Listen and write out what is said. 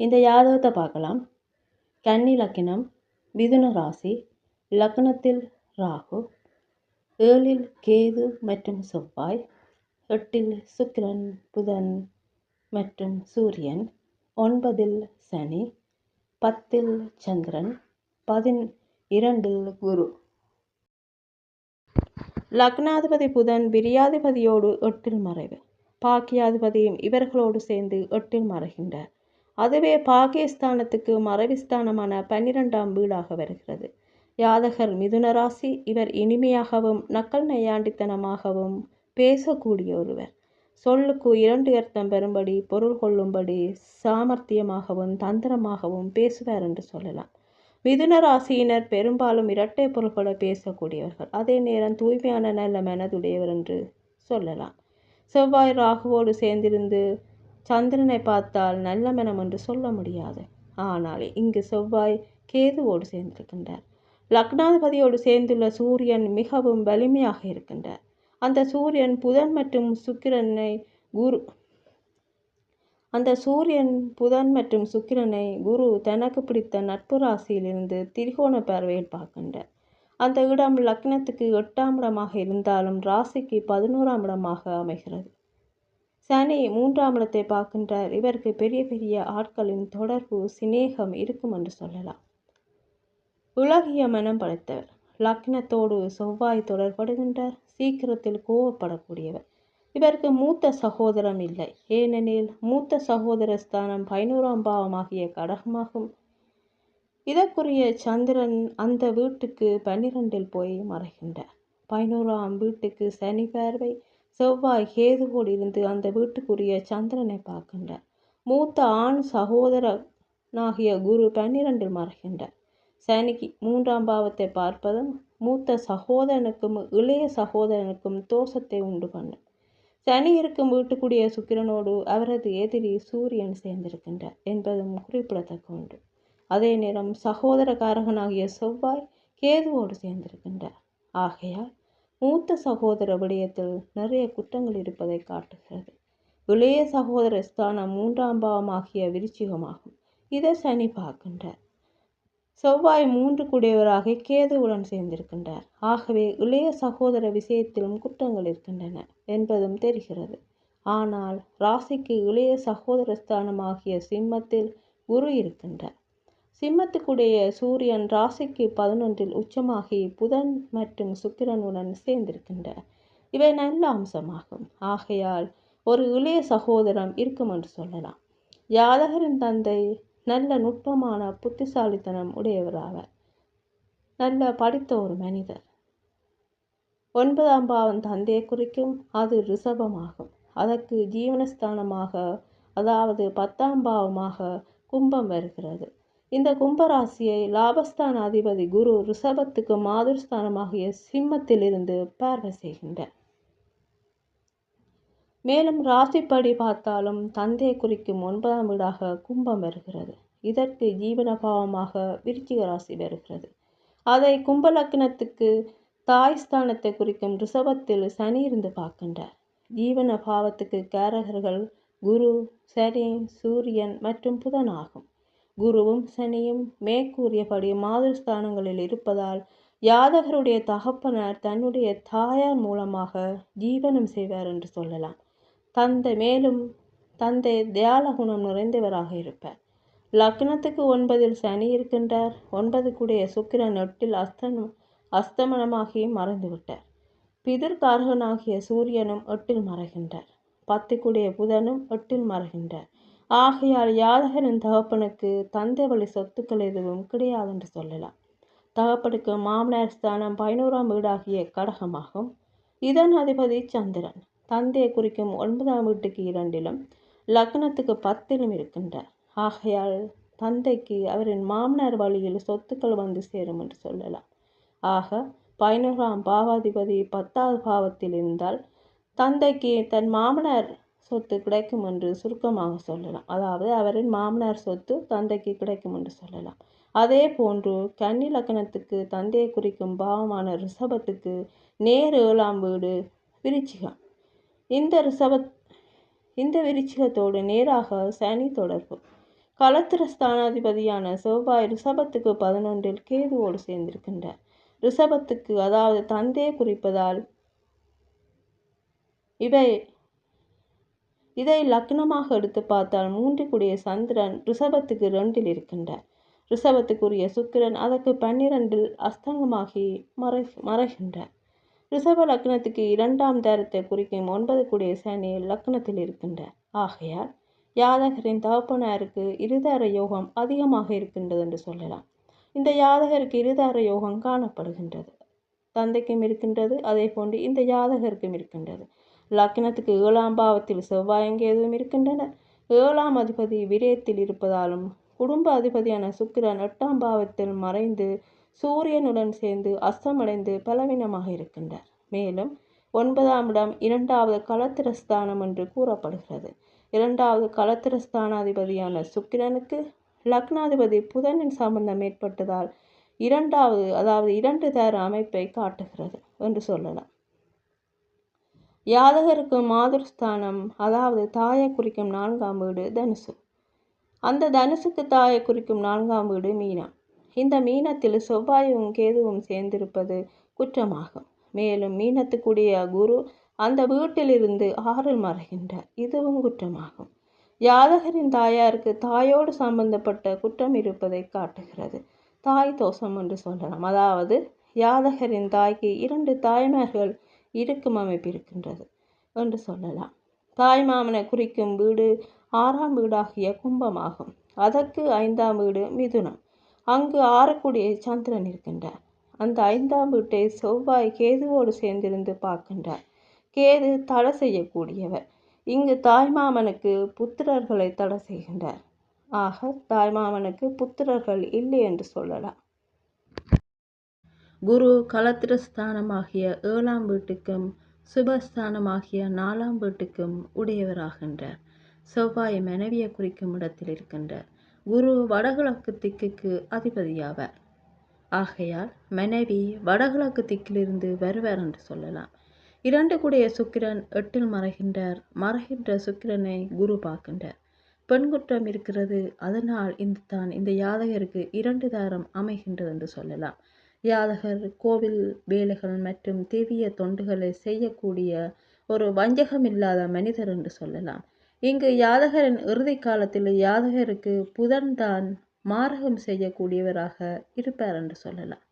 இந்த யாதவத்தை பார்க்கலாம். கன்னி லக்கினம் மிதுன ராசி லக்னத்தில் ராகு ஏழில் கேது மற்றும் செவ்வாய் எட்டில் சுக்கிரன் புதன் மற்றும் சூரியன் ஒன்பதில் சனி பத்தில் சந்திரன் பதின் இரண்டில் குரு. லக்னாதிபதி புதன் விரியாதிபதியோடு எட்டில் மறைவு. பாக்கியாதிபதியும் இவர்களோடு சேர்ந்து எட்டில் மறைகின்றார். அதுவே பாகிஸ்தானத்துக்கு மறைவிஸ்தானமான பன்னிரெண்டாம் வீடாக வருகிறது. யாதகர் மிதுன ராசி இவர் இனிமையாகவும் நக்கல் நையாண்டித்தனமாகவும் பேசக்கூடிய ஒருவர். சொல்லுக்கு இரண்டு அர்த்தம் பெறும்படி பொருள் கொள்ளும்படி சாமர்த்தியமாகவும் தந்திரமாகவும் பேசுவார் என்று சொல்லலாம். மிதுன ராசியினர் பெரும்பாலும் இரட்டை பொருள்களை பேசக்கூடியவர்கள். அதே நேரம் தூய்மையான நல்ல மனதுடையவர் என்று சொல்லலாம். செவ்வாய் ராகுவோடு சேர்ந்திருந்து சந்திரனை பார்த்தால் நல்ல மனம் என்று சொல்ல முடியாது. ஆனால் இங்கு செவ்வாய் கேதுவோடு சேர்ந்திருக்கின்றார். லக்னாதிபதியோடு சேர்ந்துள்ள சூரியன் மிகவும் வலிமையாக இருக்கின்றார். அந்த சூரியன் புதன் மற்றும் சுக்கிரனை குரு அந்த சூரியன் புதன் மற்றும் சுக்கிரனை குரு தனக்கு பிடித்த நட்பு ராசியிலிருந்து திரிகோண பார்வையில் பார்க்கின்றார். அந்த இடம் லக்னத்துக்கு எட்டாம் இடமாக இருந்தாலும் ராசிக்கு பதினோராம் இடமாக அமைகிறது. சனி மூன்றாம் இடத்தை பார்க்கின்றார். இவருக்கு பெரிய பெரிய ஆட்களின் தொடர்பு சிநேகம் இருக்கும் என்று சொல்லலாம். உலகிய மனம் படைத்தவர். லக்னத்தோடு செவ்வாய் தொடர்படுகின்றார். சீக்கிரத்தில் கோவப்படக்கூடியவர். இவருக்கு மூத்த சகோதரம் இல்லை. ஏனெனில் மூத்த சகோதர ஸ்தானம் பதினோராம் பாவமாகிய கடகமாகும். இதற்குரிய சந்திரன் அந்த வீட்டுக்கு பன்னிரெண்டில் போய் மறைகின்றார். பதினோராம் வீட்டுக்கு சனி பார்வை செவ்வாய் கேதுவோடு இருந்து அந்த வீட்டுக்குரிய சந்திரனை பார்க்கின்றார். மூத்த ஆண் சகோதரனாகிய குரு பன்னிரண்டில் மறைகின்றார். சனிக்கு மூன்றாம் பாவத்தை பார்ப்பதும் மூத்த சகோதரனுக்கும் இளைய சகோதரனுக்கும் தோஷத்தை உண்டு பண்ணும். சனி இருக்கும் வீட்டுக்குடிய சுக்கிரனோடு அவரது எதிரி சூரியன் சேர்ந்திருக்கின்றார் என்பதும் குறிப்பிடத்தக்க ஒன்று. அதே நேரம் சகோதரகாரகனாகிய செவ்வாய் கேதுவோடு சேர்ந்திருக்கின்றார். ஆகையால் மூத்த சகோதர விடயத்தில் நிறைய குற்றங்கள் இருப்பதை காட்டுகிறது. இளைய சகோதர ஸ்தானம் மூன்றாம் பாவமாகிய விருச்சிகமாகும். இதை சனி பார்க்கின்றார். செவ்வாய் மூன்று குடையவராக கேதுவுடன் சேர்ந்திருக்கின்றார். ஆகவே இளைய சகோதர விஷயத்திலும் குற்றங்கள் இருக்கின்றன என்பதும் தெரிகிறது. ஆனால் ராசிக்கு இளைய சகோதர ஸ்தானமாகிய சிம்மத்தில் குரு இருக்கின்றார். சிம்மத்துக்குடைய சூரியன் ராசிக்கு பதினொன்றில் உச்சமாகி புதன் மற்றும் சுக்கிரனுடன் சேர்ந்திருக்கின்றார் இவை நல்ல அம்சமாகும். ஆகையால் ஒரு இளைய சகோதரம் இருக்கும் என்று சொல்லலாம். யாதகரின் தந்தை நல்ல நுட்பமான புத்திசாலித்தனம் உடையவராவர் நல்ல படித்த ஒரு மனிதர். ஒன்பதாம் பாவம் தந்தையை குறிக்கும் அது ரிஷபமாகும். அதற்கு ஜீவனஸ்தானமாக அதாவது பத்தாம் பாவமாக கும்பம் வருகிறது. இந்த கும்பராசியை லாபஸ்தான அதிபதி குரு ரிஷபத்துக்கு மாதுர்ஸ்தானமாகிய சிம்மத்திலிருந்து பார்வை செய்கின்றார். மேலும் ராசிப்படி பார்த்தாலும் தந்தையை குறிக்கும் ஒன்பதாம் வீடாக கும்பம் வருகிறது. இதற்கு ஜீவன பாவமாக விருச்சிக ராசி வருகிறது. அதை கும்பலக்னத்துக்கு தாய் ஸ்தானத்தை குறிக்கும் ரிஷபத்தில் சனி இருந்து பார்க்கின்றார். ஜீவன பாவத்துக்கு கேரகர்கள் குரு சனி சூரியன் மற்றும் புதன் ஆகும். குருவும் சனியும் மேற்கூறியபடி மாதிர்ஸ்தானங்களில் இருப்பதால் யாதகருடைய தகப்பனர் தன்னுடைய தாயார் மூலமாக ஜீவனம் செய்வார் என்று சொல்லலாம். தந்தை மேலும் தந்தை தியால குணம் நிறைந்தவராக இருப்பார். லக்னத்துக்கு ஒன்பதில் சனி இருக்கின்றார். ஒன்பது கூடிய சுக்கிரன் எட்டில் அஸ்தனம் அஸ்தமனமாகி மறைந்து விட்டார் பிதிர்காரகனாகிய சூரியனும் எட்டில் மறைகின்றார். பத்துக்குடைய புதனும் எட்டில் மறைகின்றார். ஆகையால் யாதகரின் தகப்பனுக்கு தந்தை வழி சொத்துக்கள் எதுவும் கிடையாது என்று சொல்லலாம். தகப்பனுக்கு மாமனார் ஸ்தானம் பதினோராம் வீடாகிய கடகமாகும். இதன் அதிபதி சந்திரன். தந்தையை குறிக்கும் ஒன்பதாம் வீட்டுக்கு இரண்டிலும் லக்னத்துக்கு பத்திலும் இருக்கின்றார். ஆகையால் தந்தைக்கு அவரின் மாமனார் வழியில் சொத்துக்கள் வந்து சேரும் என்று சொல்லலாம். ஆக பதினோராம் பாவாதிபதி பத்தாவது பாவத்தில் இருந்தால் தந்தைக்கு தன் மாமனார் சொத்து கிடைக்கும் என்று சுருக்கமாக சொல்லலாம். அதாவது அவரின் மாமனார் சொத்து தந்தைக்கு கிடைக்கும் என்று சொல்லலாம். அதே போன்று கன்னி லக்கணத்துக்கு தந்தையை குறிக்கும் பாவமான ரிஷபத்துக்கு நேர் ஏழாம் வீடு விருச்சிகம். இந்த ரிஷப இந்த விருச்சிகத்தோடு நேராக சனி தொடர்பு. களத்திர ஸ்தானாதிபதியான செவ்வாய் ரிஷபத்துக்கு பதினொன்றில் கேதுவோடு சேர்ந்திருக்கின்றார். ரிஷபத்துக்கு அதாவது தந்தையை குறிப்பதால் இவை இதை லக்னமாக எடுத்து பார்த்தால் மூன்று சந்திரன் ரிஷபத்துக்கு ரெண்டில் இருக்கின்றார். ரிஷபத்துக்குரிய சுக்கிரன் அதற்கு பன்னிரண்டில் அஸ்தங்கமாகி மறை மறைகின்றார். ரிஷப லக்னத்துக்கு இரண்டாம் தரத்தை குறிக்கும் ஒன்பது கூடிய சனி லக்னத்தில் இருக்கின்றார். ஆகையால் யாதகரின் தகப்பனாருக்கு இருதார யோகம் அதிகமாக இருக்கின்றது என்று சொல்லலாம். இந்த யாதகருக்கு இருதார யோகம் காணப்படுகின்றது. தந்தைக்கும் இருக்கின்றது அதே போன்று இந்த யாதகருக்கும் இருக்கின்றது. லக்னத்துக்கு ஏழாம் பாவத்தில் செவ்வாயங்க எதுவும் இருக்கின்றன. ஏழாம் அதிபதி விரயத்தில் இருப்பதாலும் குடும்ப அதிபதியான சுக்கிரன் எட்டாம் பாவத்தில் மறைந்து சூரியனுடன் சேர்ந்து அஸ்தமடைந்து பலவீனமாக இருக்கின்றார். மேலும் ஒன்பதாம் இடம் இரண்டாவது களத்திரஸ்தானம் என்று கூறப்படுகிறது. இரண்டாவது களத்திரஸ்தானாதிபதியான சுக்கிரனுக்கு லக்னாதிபதி புதனின் சம்பந்தம் ஏற்பட்டதால் இரண்டாவது அதாவது இரண்டு தர அமைப்பை காட்டுகிறது என்று சொல்லலாம். யாதகருக்கு மாதுர்ஸ்தானம் அதாவது தாயை குறிக்கும் நான்காம் வீடு தனுசு. அந்த தனுசுக்கு தாயை குறிக்கும் நான்காம் வீடு மீனா. இந்த மீனத்தில் செவ்வாயும் கேதுவும் சேர்ந்திருப்பது குற்றமாகும். மேலும் மீனத்துக்குரிய குரு அந்த வீட்டிலிருந்து ஆறில் மறைகின்றார். இதுவும் குற்றமாகும். யாதகரின் தாயாருக்கு தாயோடு சம்பந்தப்பட்ட குற்றம் இருப்பதை காட்டுகிறது. தாய் தோஷம் என்று சொல்லலாம். அதாவது யாதகரின் தாய்க்கு இரண்டு தாய்மார்கள் இருக்கும் அமைப்பு இருக்கின்றது என்று சொல்லலாம். தாய் மாமனை குறிக்கும் வீடு ஆறாம் வீடாகிய கும்பமாகும். அதற்கு ஐந்தாம் வீடு மிதுனம். அங்கு ஆறக்கூடிய சந்திரன் இருக்கின்றார். அந்த ஐந்தாம் வீட்டை செவ்வாய் கேதுவோடு சேர்ந்திருந்து பார்க்கின்றார். கேது தடை செய்யக்கூடியவர். இங்கு தாய்மாமனுக்கு புத்திரர்களை தடை செய்கின்றார். ஆக தாய்மாமனுக்கு புத்திரர்கள் இல்லை என்று சொல்லலாம். குரு கலத்திரஸ்தானமாகிய ஏழாம் வீட்டுக்கும் சுபஸ்தானமாகிய நாலாம் வீட்டுக்கும் உடையவராகின்றார். செவ்வாய் மனைவியை குறிக்கும் இடத்தில் இருக்கின்றார். குரு வடகிழக்கு திக்குக்கு அதிபதியாவார். ஆகையால் மனைவி வடகிழக்கு திக்கிலிருந்து வருவார் என்று சொல்லலாம். இரண்டு கூடிய சுக்கிரன் எட்டில் மறைகின்றார். மறைகின்ற சுக்கிரனை குரு பார்க்கின்றார். பெண் குற்றம் இருக்கிறது. அதனால் இந்த தான் இந்த யாதகருக்கு இரண்டு தாரம் அமைகின்றது என்று சொல்லலாம். யாதகர் கோவில் வேலைகள் மற்றும் தீவிய தொண்டுகளை செய்யக்கூடிய ஒரு வஞ்சகம் இல்லாத மனிதர் என்று சொல்லலாம். இங்கு யாதகரின் இறுதி காலத்தில் யாதகருக்கு புதன் தான் மாரகம் செய்யக்கூடியவராக இருப்பார் என்று சொல்லலாம்.